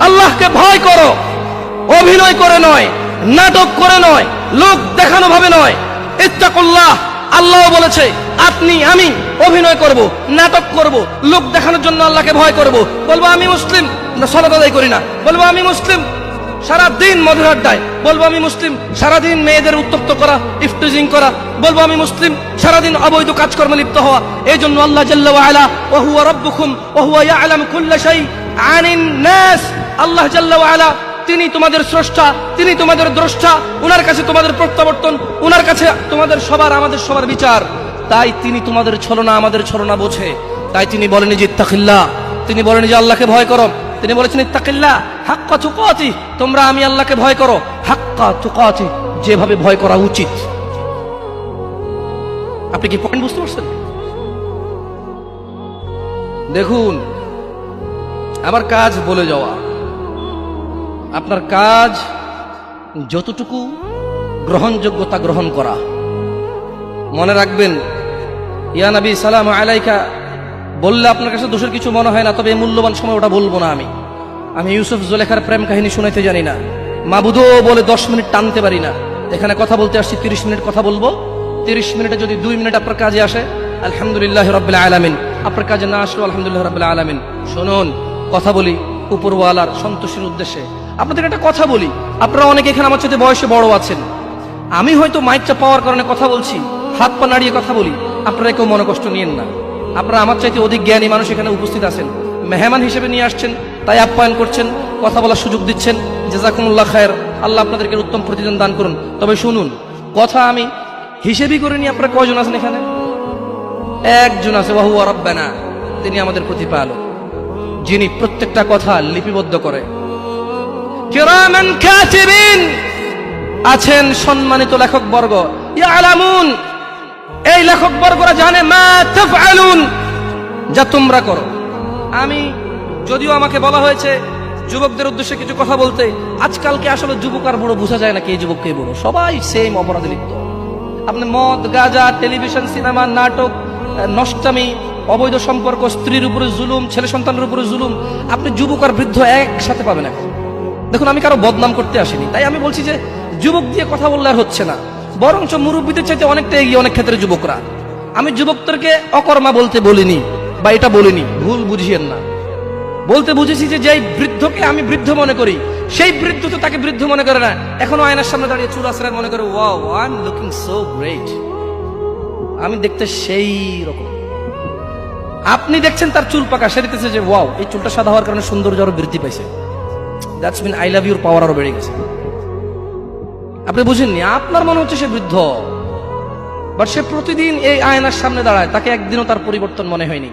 আল্লাহকে ভয় করো। অভিনয় করে নয়, নাটক করে নয়, লোক দেখানো ভাবে নয়। ইত্তাকুল্লাহ আল্লাহ বলেছে, আপনি, আমি অভিনয় করব, নাটক করব, লোক দেখানোর জন্য আল্লাহকে ভয় করব। বলব, আমি মুসলিম। সলাত আদায় করি না। বলব, আমি মুসলিম। সারা দিন মধুর আড্ডায়। বলব, আমি মুসলিম। সারাদিন মেয়েদের উত্তপ্ত করা ইফটিজিং করা। বলব, আমি মুসলিম। সারাদিন অবৈধ কাজকর্মে লিপ্ত হওয়া। এই জন্য আল্লাহ জাল্লা ওয়ালা ওয়া হুয়া রাব্বুকুম, ওয়া হুয়া ইয়ালাম কুল্লা শাই আল্লাহ ওয়ালা, তিনি তোমাদের স্রষ্টা, তিনি তোমাদের দ্রষ্টা, উনার কাছে তোমাদের প্রত্যাবর্তন, উনার কাছে তোমাদের সবার, আমাদের সবার বিচার। তাই তিনি তোমাদের ছলনা, আমাদের ছলনা বোঝে। তাই তিনি বলেন যে ইত্তাকিল্লাহ তিনি বলেন, যে আল্লাহকে ভয় করো। তিনি বলেছেন, ইত্তাকিল্লা, হাক্কা তুকাতি, তোমরা আমি আল্লাহকে ভয় করো। হাক্কা তুকাতি, যেভাবে ভয় করা উচিত। আপনি কি পয়েন্ট বুঝতে পারছেন? দেখুন আমার কাজ বলে যাওয়া। আপনার কাজ যতটুকু গ্রহণযোগ্যতা গ্রহণ করা। মনে রাখবেন, ইয়া নবী, সালাম আলাইকা, বললে আপনার কাছে দোষের কিছু মনে হয় না, তবে এই মূল্যবান সময় ওটা বলব না আমি। আমি ইউসুফ জোলেখার প্রেম কাহিনী শুনাইতে জানি না। মাবুদও বলে দশ মিনিট টানতে পারি না। এখানে কথা বলতে আসছি, তিরিশ মিনিট কথা বলব। তিরিশ মিনিটে যদি দুই মিনিট আপনার কাজে আসে, আলহামদুলিল্লাহ রবিল্লা আলামিন। আপনার কাজে না আসলো আলহামদুলিল্লাহ রবিল্লা আলামিন। শুনুন কথা বলি উপরওয়ালার সন্তোষের উদ্দেশ্যে। আপনাদের একটা কথা বলি, আপনারা অনেকে এখানে আমার সাথে বয়সে বড় আছেন। আমি হয়তো মাইকটা পাওয়ার কারণে কথা বলছি, হাত পা নাড়িয়ে কথা বলি, আপনারা কেউ মনে কষ্ট নিয়েন না। আপনারা আমার চাইতে অধিক জ্ঞানী মানুষ এখানে উপস্থিত আছেন, মেহমান হিসেবে নিয়ে আসছেন, তাই আপ্যায়ন করছেন, কথা বলার সুযোগ দিচ্ছেন। জেজাকুমুল্লাহ খায়ের, আল্লাহ আপনাদেরকে উত্তম প্রতিদান দান করুন। তবে শুনুন, কথা আমি হিসেবই করে নিয়ে আপনারা কয়জন আছেন এখানে? একজন আছে বাহু রব্বানা, তিনি আমাদের প্রতিপালক। যিনি প্রত্যেকটা কথা লিপিবদ্ধ করে। আছেন সম্মানিত লেখক বর্গ ইয়ালামুন, এই লেখক বর্গরা জানে যা তোমরা করো। আমি, যদিও আমাকে বলা হয়েছে যুবকদের উদ্দেশ্যে কিছু কথা বলতে, আজকালকে আসলে যুবক আর বড় বোঝা যায় না কে যুবক কে বড়। সবাই সেম অপরাধে লিপ্ত। আপনি মদ, গাজা টেলিভিশন সিনেমা নাটক, নষ্টামি অবৈধ সম্পর্ক, স্ত্রীর উপরে জুলুম, ছেলে সন্তানের উপরে জুলুম, আপনি যুবক আর বৃদ্ধ একসাথে পাবেন এখন। দেখুন, আমি কারও বদনাম করতে আসিনি। তাই আমি বলছি যে, যুবক দিয়ে কথা বললে আর হচ্ছে না। বরঞ্চ মুরব্বীদের চাইতে অনেকটা এগিয়ে অনেক ক্ষেত্রে যুবকরা। আমি যুবকদেরকে অকর্মা বলতে বলিনি বা এটা বলিনি, ভুল বুঝিয়েন না। বলতে বুঝেছি যে, যেই বৃদ্ধকে আমি বৃদ্ধ মনে করি, সেই বৃদ্ধ তো তাকে বৃদ্ধ মনে করে না। এখনও আয়নার সামনে দাঁড়িয়ে চুল মনে করে I am looking so great আমি দেখতে সেই রকম। আপনি দেখছেন তার চুল পাকা, সে দেখতেছে যে, ওয়াও, এই চুলটা সাদা হওয়ার কারণে সৌন্দর্য আরও বৃদ্ধি পাইছে। That's mean I love your power আরও বেড়ে গেছে। আপনি বুঝেননি, আপনার মনে হচ্ছে সে বৃদ্ধ বাট সে প্রতিদিন এই আয়নার সামনে দাঁড়ায়, তাকে একদিনও তার পরিবর্তন মনে হয়নি।